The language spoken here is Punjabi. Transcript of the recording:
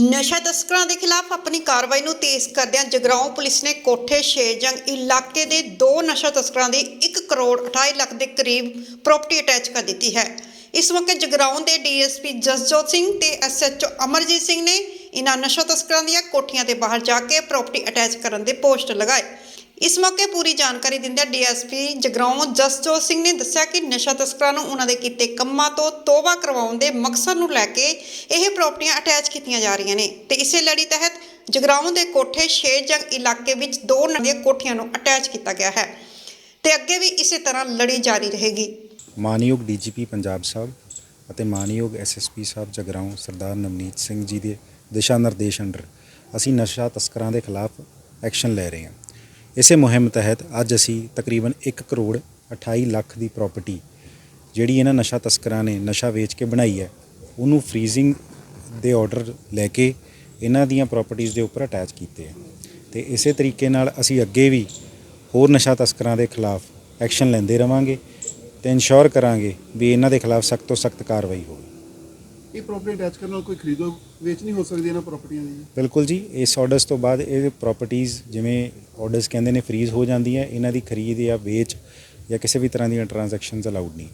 ਨਸ਼ਾ ਤਸਕਰਾਂ ਦੇ ਖਿਲਾਫ ਆਪਣੀ ਕਾਰਵਾਈ ਨੂੰ ਤੇਜ਼ ਕਰਦਿਆਂ ਜਗਰਾਉਂ ਪੁਲਿਸ ਨੇ ਕੋਠੇ ਸ਼ੇਰਜੰਗ ਇਲਾਕੇ ਦੇ ਦੋ ਨਸ਼ਾ ਤਸਕਰਾਂ ਦੀ 1 ਕਰੋੜ 28 ਲੱਖ ਦੇ ਕਰੀਬ ਪ੍ਰਾਪਰਟੀ ਅਟੈਚ ਕਰ ਦਿੱਤੀ ਹੈ। ਇਸ ਮੌਕੇ ਜਗਰਾਉਂ ਦੇ ਡੀਐਸਪੀ ਜਸਜੋਤ ਸਿੰਘ ਤੇ ਐਸਐਚਓ ਅਮਰਜੀਤ ਸਿੰਘ ਨੇ ਇਨ੍ਹਾਂ ਨਸ਼ਾ ਤਸਕਰਾਂ ਦੀਆਂ ਕੋਠੀਆਂ ਦੇ ਬਾਹਰ ਜਾ ਕੇ ਪ੍ਰਾਪਰਟੀ ਅਟੈਚ ਕਰਨ ਦੇ ਪੋਸਟ ਲਗਾਏ। ਇਸ ਮੌਕੇ ਪੂਰੀ ਜਾਣਕਾਰੀ ਦਿੰਦਿਆਂ ਡੀਐਸਪੀ ਜਗਰਾਉਂ ਜਸਜੋਤ ਸਿੰਘ ਨੇ ਦੱਸਿਆ ਕਿ ਨਸ਼ਾ ਤਸਕਰਾਂ ਨੂੰ ਉਹਨਾਂ ਦੇ ਕੀਤੇ ਕੰਮਾਂ ਤੋਂ ਤੋਬਾ ਕਰਵਾਉਣ ਦੇ ਮਕਸਦ ਨੂੰ ਲੈ ਕੇ ਇਹ ਪ੍ਰਾਪਰਟੀਆਂ ਅਟੈਚ ਕੀਤੀਆਂ ਜਾ ਰਹੀਆਂ ਨੇ ਤੇ ਇਸੇ ਲੜੀ ਤਹਿਤ ਜਗਰਾਉਂ ਦੇ ਕੋਠੇ ਸ਼ੇਰਜੰਗ ਇਲਾਕੇ ਵਿੱਚ ਦੋ ਨਵੀਆਂ ਕੋਠੀਆਂ ਨੂੰ ਅਟੈਚ ਕੀਤਾ ਗਿਆ ਹੈ ਤੇ ਅੱਗੇ ਵੀ ਇਸੇ ਤਰ੍ਹਾਂ ਲੜੀ ਜਾਰੀ ਰਹੇਗੀ। ਮਾਨਯੋਗ ਡੀਜੀਪੀ ਪੰਜਾਬ ਸਾਹਿਬ ਅਤੇ ਮਾਨਯੋਗ ਐਸਐਸਪੀ ਸਾਹਿਬ ਜਗਰਾਉਂ ਸਰਦਾਰ ਨਵਨੀਤ ਸਿੰਘ ਜੀ ਦੇ ਦਿਸ਼ਾ ਨਿਰਦੇਸ਼ ਅੰਡਰ ਅਸੀਂ ਨਸ਼ਾ ਤਸਕਰਾਂ ਦੇ ਖਿਲਾਫ ਐਕਸ਼ਨ ਲੈ ਰਹੇ ਹਾਂ। ਇਸੇ ਮੁਹਿੰਮ ਤਹਿਤ ਅੱਜ ਅਸੀਂ ਤਕਰੀਬਨ 1 ਕਰੋੜ 28 ਲੱਖ ਦੀ ਪ੍ਰਾਪਰਟੀ ਜਿਹੜੀ ਇਹਨਾਂ ਨਸ਼ਾ ਤਸਕਰਾਂ ਨੇ ਨਸ਼ਾ ਵੇਚ ਕੇ ਬਣਾਈ ਹੈ, ਉਹਨੂੰ ਫ੍ਰੀਜ਼ਿੰਗ ਦੇ ਆਰਡਰ ਲੈ ਕੇ ਇਹਨਾਂ ਦੀਆਂ ਪ੍ਰਾਪਰਟੀਆਂ ਦੇ ਉੱਪਰ ਅਟੈਚ ਕੀਤੇ ਆ ਤੇ ਇਸੇ ਤਰੀਕੇ ਨਾਲ ਅਸੀਂ ਅੱਗੇ ਵੀ ਹੋਰ ਨਸ਼ਾ ਤਸਕਰਾਂ ਦੇ ਖਿਲਾਫ ਐਕਸ਼ਨ ਲੈਂਦੇ ਰਵਾਂਗੇ ਤੇ ਇਨਸ਼ੋਰ ਕਰਾਂਗੇ ਵੀ ਇਹਨਾਂ ਦੇ ਖਿਲਾਫ ਸਖਤ ਤੋਂ ਸਖਤ ਕਾਰਵਾਈ ਹੋਵੇ। ਇਹ ਪ੍ਰਾਪਰਟੀ ਅਟੈਚ ਕਰਨ ਨਾਲ ਕੋਈ ਖਰੀਦੋ ਵੇਚ ਨਹੀਂ ਹੋ ਸਕਦੀ ਇਹਨਾਂ ਪ੍ਰਾਪਰਟੀਆਂ ਦੀ। ਬਿਲਕੁਲ ਜੀ, ਇਸ ਆਰਡਰਸ ਤੋਂ ਬਾਅਦ ਇਹ ਪ੍ਰਾਪਰਟੀਆਂ ਜਿਵੇਂ ਆਰਡਰਸ ਕਹਿੰਦੇ ਨੇ ਫ੍ਰੀਜ਼ ਹੋ ਜਾਂਦੀਆਂ, ਇਹਨਾਂ ਦੀ ਖਰੀਦ ਜਾਂ ਵੇਚ ਜਾਂ ਕਿਸੇ ਵੀ ਤਰ੍ਹਾਂ ਦੀਆਂ ਟ੍ਰਾਂਜੈਕਸ਼ਨਸ ਅਲਾਉਡ ਨਹੀਂ।